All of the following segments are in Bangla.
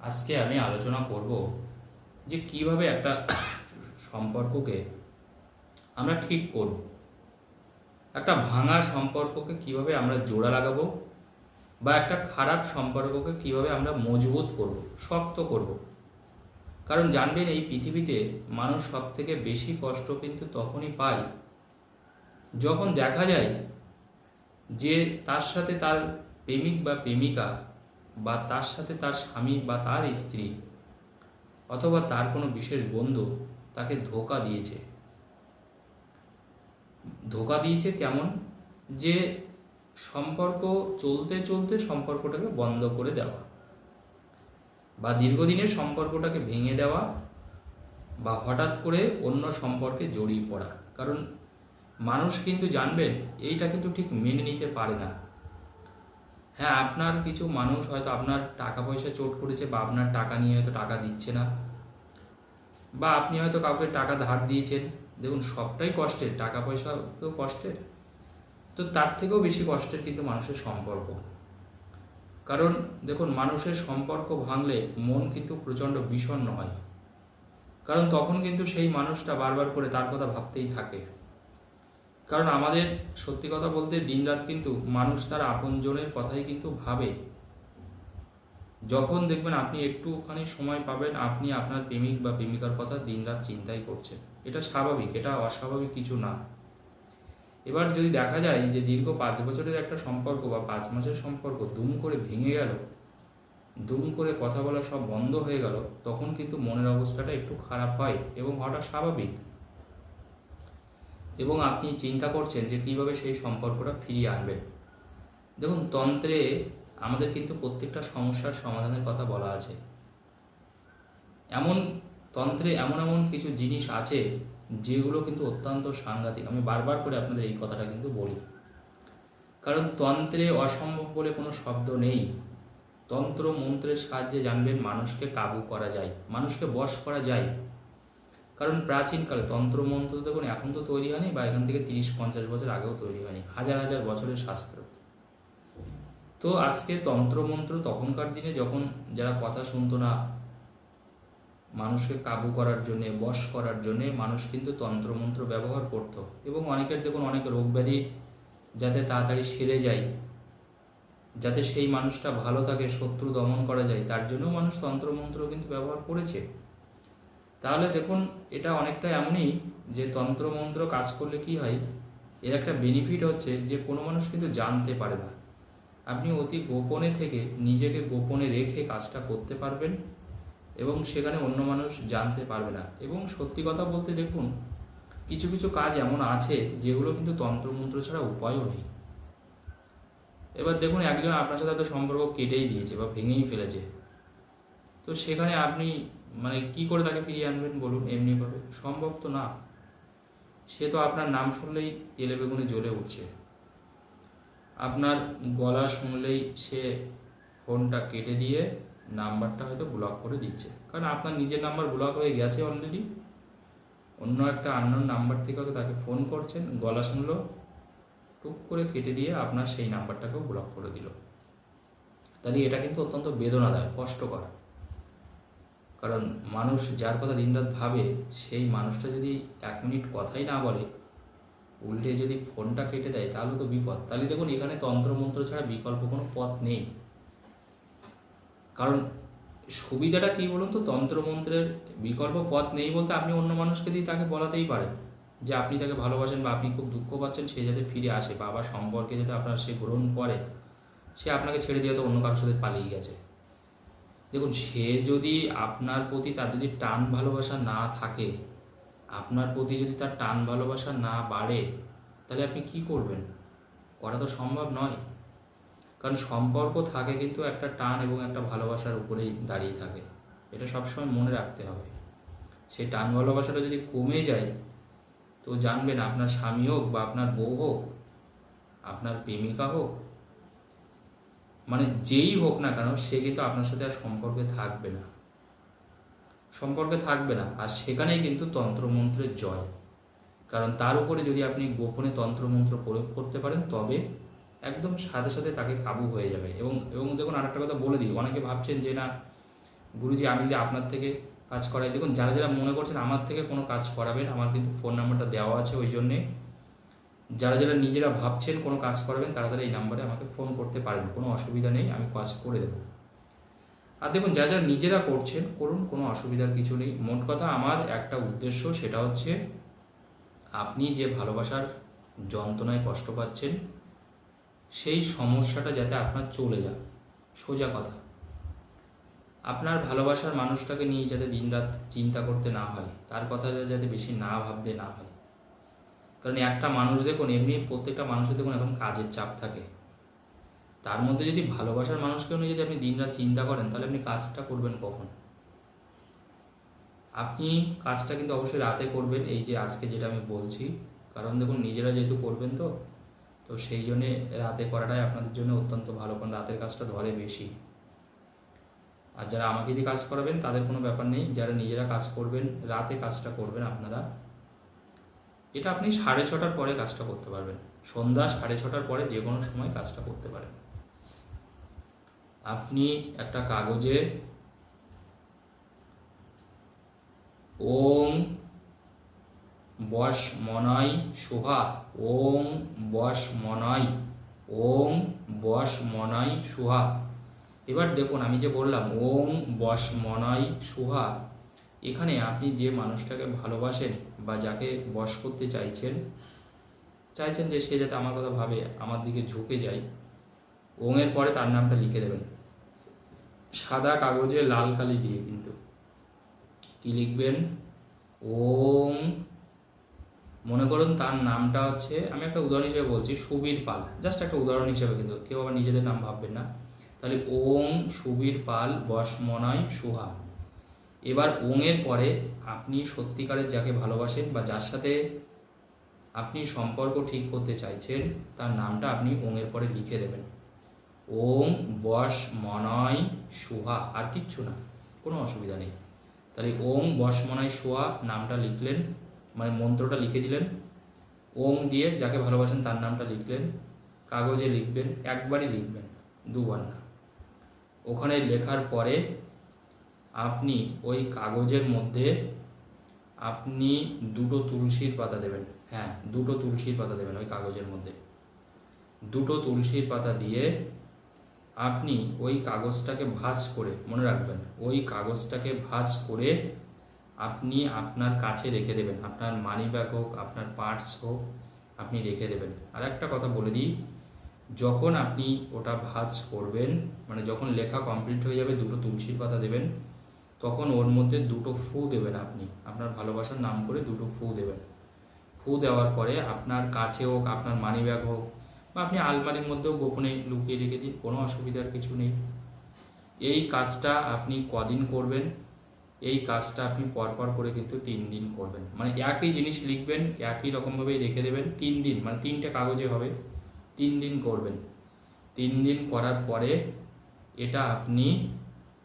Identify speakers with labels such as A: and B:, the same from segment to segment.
A: আজকে আমি আলোচনা করব যে কীভাবে একটা সম্পর্ককে আমরা ঠিক করব। একটা ভাঙা সম্পর্ককে কীভাবে আমরা জোড়া লাগাবো বা একটা খারাপ সম্পর্ককে কীভাবে আমরা মজবুত করব, শক্ত করব। কারণ জানবেন এই পৃথিবীতে মানুষ সব থেকে বেশি কষ্ট কিন্তু তখনই পায় যখন দেখা যায় যে তার সাথে তার প্রেমিক বা প্রেমিকা বা তার সাথে তার স্বামী বা তার স্ত্রী অথবা তার কোনো বিশেষ বন্ধু তাকে ধোকা দিয়েছে। ধোকা দিয়েছে কেমন? যে সম্পর্ক চলতে চলতে সম্পর্কটাকে বন্ধ করে দেওয়া বা দীর্ঘদিনের সম্পর্কটাকে ভেঙে দেওয়া বা হঠাৎ করে অন্য সম্পর্কে জড়িয়ে পড়া। কারণ মানুষ কিন্তু জানবেন, এইটা কিন্তু ঠিক মেনে নিতে পারে না। হ্যাঁ আপনার কিছু মানুষ হয়তো আপনার টাকা পয়সা চোট করেছে বা আপনার টাকা নিয়ে হয়তো টাকা দিচ্ছে না। বা আপনি হয়তো কাউকে টাকা ধার দিয়েছেন। দেখুন, সবটাই কষ্টের, টাকা পয়সা তো কষ্টের। তো তার থেকেও বেশি কষ্টের কিন্তু মানুষের সম্পর্ক। কারণ দেখুন, মানুষের সম্পর্ক ভাঙলে মন কিন্তু প্রচণ্ড বিষণ্ণ হয়। কারণ তখন কিন্তু সেই মানুষটা বারবার করে তার কথা ভাবতেই থাকে। কারণ আমাদের সত্যি কথা বলতে দিনরাত কিন্তু মানুষ তার আপনজনের কথাই কিন্তু ভাবে। যখন দেখবেন আপনি একটুখানি সময় পাবেন, আপনি আপনার প্রেমিক বা প্রেমিকার কথা দিনরাত চিন্তাই করছেন। এটা স্বাভাবিক, এটা অস্বাভাবিক কিছু না। এবার যদি দেখা যায় যে দীর্ঘ পাঁচ বছরের একটা সম্পর্ক বা পাঁচ মাসের সম্পর্ক দুম করে ভেঙে গেল, দুম করে কথা বলা সব বন্ধ হয়ে গেল, তখন কিন্তু মনের অবস্থাটা একটু খারাপ হয় এবং হওয়াটা স্বাভাবিক। এবং আপনি চিন্তা করছেন যে কীভাবে সেই সম্পর্কটা ফিরিয়ে আনবেন দেখুন, তন্ত্রে আমাদের কিন্তু প্রত্যেকটা সমস্যার সমাধানের কথা বলা আছে। এমন, তন্ত্রে এমন এমন কিছু জিনিস আছে যেগুলো কিন্তু অত্যন্ত সাংঘাতিক। আমি বারবার করে আপনাদের এই কথাটা কিন্তু বলি। কারণ তন্ত্রে অসম্ভব বলে কোনো শব্দ নেই। তন্ত্র মন্ত্রের সাহায্যে জানবেন মানুষকে কাবু করা যায়, মানুষকে বশ করা যায়। কারণ প্রাচীনকালে তন্ত্র মন্ত্র দেখুন এখন তো তৈরি হয়নি বা এখান থেকে তিরিশ পঞ্চাশ বছর আগেও তৈরি হয়নি। হাজার হাজার বছরের শাস্ত্র। তো আজকে তন্ত্রমন্ত্র তখনকার দিনে যখন যারা কথা শুনতো না, মানুষকে কাবু করার জন্য, বশ করার জন্য মানুষ কিন্তু তন্ত্রমন্ত্র ব্যবহার করত। এবং অনেকের দেখুন অনেক রোগ ব্যাধি যাতে তাড়াতাড়ি সেরে যায়, যাতে সেই মানুষটা ভালো থাকে, শত্রু দমন করা যায়, তার জন্য মানুষ তন্ত্রমন্ত্র কিন্তু ব্যবহার করেছে। তাহলে দেখুন, এটা অনেকটা এমনই যে তন্ত্রমন্ত্র কাজ করলে কি হয়? এর একটা বেনিফিট হচ্ছে যে কোনো মানুষ কিন্তু জানতে পারে না। আপনি অতি গোপনে থেকে নিজেকে গোপনে রেখে কাজটা করতে পারবেন এবং সেখানে অন্য মানুষ জানতে পারবে না। এবং সত্যি কথা বলতে দেখুন, কিছু কিছু কাজ এমন আছে যেগুলো কিন্তু তন্ত্রমন্ত্র ছাড়া উপায়ও নেই। এবার দেখুন, একজন আপনার সাথে সম্পর্ক কেটেই দিয়েছে বা ভেঙেই ফেলেছে। তো সেখানে আপনি মানে কি করে তাকে ফিরিয়ে আনবেন বলুন এমনিভাবে সম্ভব তো না। সে তো আপনার নাম শুনলেই তেলে বেগুনে জ্বলে উঠছে। আপনার গলা শুনলেই সে ফোনটা কেটে দিয়ে নাম্বারটা হয়তো ব্লক করে দিচ্ছে। কারণ আপনার নিজের নাম্বার ব্লক হয়ে গেছে অলরেডি অন্য একটা আননোন নাম্বার থেকে হয়তো তাকে ফোন করছেন, গলা শুনলো, টুক করে কেটে দিয়ে আপনার সেই নাম্বারটাকেও ব্লক করে দিল। তাহলে এটা কিন্তু অত্যন্ত বেদনাদায়ক, কষ্টকর। কারণ মানুষ যার কথা দিনরাত ভাবে, সেই মানুষটা যদি এক মিনিট কথাই না বলে, উল্টে যদি ফোনটা কেটে দেয়, তাহলে তো বিপদ। তাহলে দেখুন, এখানে তন্ত্রমন্ত্র ছাড়া বিকল্প কোনো পথ নেই। কারণ সুবিধাটা কী বলুন তো? তন্ত্রমন্ত্রের বিকল্প পথ নেই বলতে আপনি অন্য মানুষকে দিয়ে তাকে বলাতেই পারেন। যে আপনি তাকে ভালোবাসেন বা আপনি খুব দুঃখ পাচ্ছেন, সে যাতে ফিরে আসে। বা আবার সম্পর্কে যাতে আপনার সে গ্রহণ করে, সে আপনাকে ছেড়ে দিয়ে তো অন্য কারোর সাথে পালিয়ে গেছে। দেখুন, সে যদি আপনার প্রতি তার যদি টান ভালোবাসা না থাকে, আপনার প্রতি যদি তার টান ভালোবাসা না বাড়ে, তাহলে আপনি কি করবেন? করা তো সম্ভব নয়। কারণ সম্পর্ক থাকে কিন্তু একটা টান এবং একটা ভালোবাসার উপরেই দাঁড়িয়ে থাকে। এটা সবসময় মনে রাখতে হবে। সেই টান ভালোবাসাটা যদি কমে যায়, তো জানবেন আপনার স্বামী হোক বা আপনার বউ হোক, আপনার প্রেমিকা হোক মানে যেই হোক না কেন, সে কিন্তু আপনার সাথে আর সম্পর্কে থাকবে না। সম্পর্কে থাকবে না। আর সেখানেই কিন্তু তন্ত্রমন্ত্রের জয়। কারণ তার উপরে যদি আপনি গোপনে তন্ত্রমন্ত্র প্রয়োগ করতে পারেন, তবে একদম সাথে সাথে তাকে কাবু হয়ে যাবে। এবং এবং দেখুন আরেকটা কথা বলে দিই। অনেকে ভাবছেন যে, না, গুরুজি, আমি যদি আপনার থেকে কাজ করাই। দেখুন, যারা যারা মনে করছেন, আমার থেকে কোনো কাজ করাবেন, আমার কিন্তু ফোন নাম্বারটা দেওয়া আছে, ওই জন্যে যারা যারা নিজেরা ভাবছেন কোনো কাজ করবেন, তারা তারা এই নাম্বারে আমাকে ফোন করতে পারেন। কোনো অসুবিধা নেই, আমি কাজ করে দেবো। আর দেখুন, যারা যারা নিজেরা করছেন, করুন, কোনো অসুবিধার কিছু নেই। মোট কথা আমার একটা উদ্দেশ্য, সেটা হচ্ছে আপনি যে ভালোবাসার যন্ত্রণায় কষ্ট পাচ্ছেন, সেই সমস্যাটা যাতে আপনার চলে যায়। সোজা কথা। আপনার ভালোবাসার মানুষটাকে নিয়ে যাতে দিনরাত চিন্তা করতে না হয়, তার কথা যাতে বেশি না ভাবতে না হয় কারণ একটা মানুষ দেখুন, এমনি প্রত্যেকটা মানুষের দেখুন এখন কাজের চাপ থাকে। তার মধ্যে যদি ভালোবাসার মানুষকেও নিয়ে যদি আপনি দিনরাত চিন্তা করেন, তাহলে আপনি কাজটা করবেন কখন? আপনি কাজটা কিন্তু অবশ্যই রাতে করবেন, এই যে আজকে যেটা আমি বলছি। কারণ দেখুন, নিজেরা যেহেতু করবেন তো তো সেই জন্যে রাতে করাটাই আপনাদের জন্য অত্যন্ত ভালো, কারণ রাতের কাজটা ধরে বেশি। আর যারা আমাকে দিয়ে কাজ করাবেন, তাদের কোনো ব্যাপার নেই। যারা নিজেরা কাজ করবেন, রাতে কাজটা করবেন আপনারা। এটা আপনি সাড়ে ছটার পরে কাজটা করতে পারবেন। সন্ধ্যা সাড়ে ছটার পরে যে কোনো সময় কাজটা করতে পারেন। আপনি একটা কাগজে ওম বস মনয় সুহা, ওম বস মনয়, ওম বস মনয় সুহা। এবার দেখুন, আমি যে বললাম, ওম বস মনয় সুহা এখানে আপনি যে মানুষটাকে ভালোবাসেন বা যাকে বশ করতে চাইছেন চাইছেন যে সে যাতে আমার কথা ভাবে, আমার দিকে ঝুঁকে যায়, ওঙের পরে তার নামটা লিখে দেবেন। সাদা কাগজে লাল কালি দিয়ে কিন্তু। কি লিখবেন? ওম। মনে করুন তার নামটা হচ্ছে, আমি একটা উদাহরণ হিসেবে বলছি, সুবীর পাল। জাস্ট একটা উদাহরণ হিসেবে কিন্তু, কেউ আবার নিজেদের নাম ভাববেন না। তাহলে ওম, সুবীর পাল বসমনয় সুহা এবার ওঙের পরে আপনি সত্যিকারের যাকে ভালোবাসেন বা যার সাথে আপনি সম্পর্ক ঠিক করতে চাইছেন, তার নামটা আপনি ওঙের পরে লিখে দেবেন। ওং বস মনয় সুহা, আর কিচ্ছু না, কোনো অসুবিধা নেই। তাহলে ওং বস মনয় সুহা নামটা লিখলেন মানে মন্ত্রটা লিখে দিলেন। ওং দিয়ে যাকে ভালোবাসেন তার নামটা লিখলেন, কাগজে লিখবেন, একবারই লিখবেন, দুবার না। ওখানে লেখার পরে আপনি ওই কাগজের মধ্যে আপনি দুটো তুলসীর পাতা দেবেন। হ্যাঁ দুটো তুলসীর পাতা দেবেন ওই কাগজের মধ্যে। দুটো তুলসীর পাতা দিয়ে আপনি ওই কাগজটাকে ভাঁজ করে, মনে রাখবেন, ওই কাগজটাকে ভাঁজ করে আপনি আপনার কাছে রেখে দেবেন। আপনার মানি ব্যাগ হোক, আপনার পার্টস হোক, আপনি রেখে দেবেন। আর একটা কথা বলে দিই, যখন আপনি ওটা ভাঁজ করবেন মানে যখন লেখা কমপ্লিট হয়ে যাবে, দুটো তুলসীর পাতা দেবেন তখন ওর মধ্যে দুটো ফু দেবেন আপনি। আপনার ভালোবাসার নাম করে দুটো ফু দেবেন। ফু দেওয়ার পরে আপনার কাছে হোক, আপনার মানি ব্যাগ হোক, বা আপনি আলমারির মধ্যেও গোপনে লুকিয়ে রেখে দিন, কোনো অসুবিধার কিছু নেই। এই কাজটা আপনি কদিন করবেন? এই কাজটা আপনি পরপর করে কিন্তু তিন দিন করবেন। মানে একই জিনিস লিখবেন, একই রকমভাবেই রেখে দেবেন, তিন দিন মানে তিনটে কাগজে হবে। তিন দিন করবেন। তিন দিন করার পরে এটা আপনি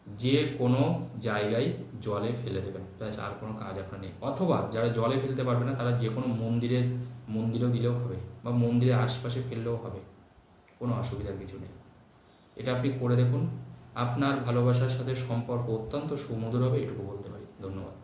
A: যে কোনো জায়গায় জলে ফেলে দেবেন। ব্যাস, আর কোনো কাজ আপনার নেই। অথবা যারা জলে ফেলতে পারবে না, তারা যে কোনো মন্দিরের মন্দিরেও দিলেও হবে বা মন্দিরের আশপাশে ফেললেও হবে। কোনো অসুবিধার কিছু নেই। এটা আপনি করে দেখুন। আপনার ভালোবাসার সাথে সম্পর্ক অত্যন্ত সুমধুর হবে, এটুকু বলতে পারি। ধন্যবাদ।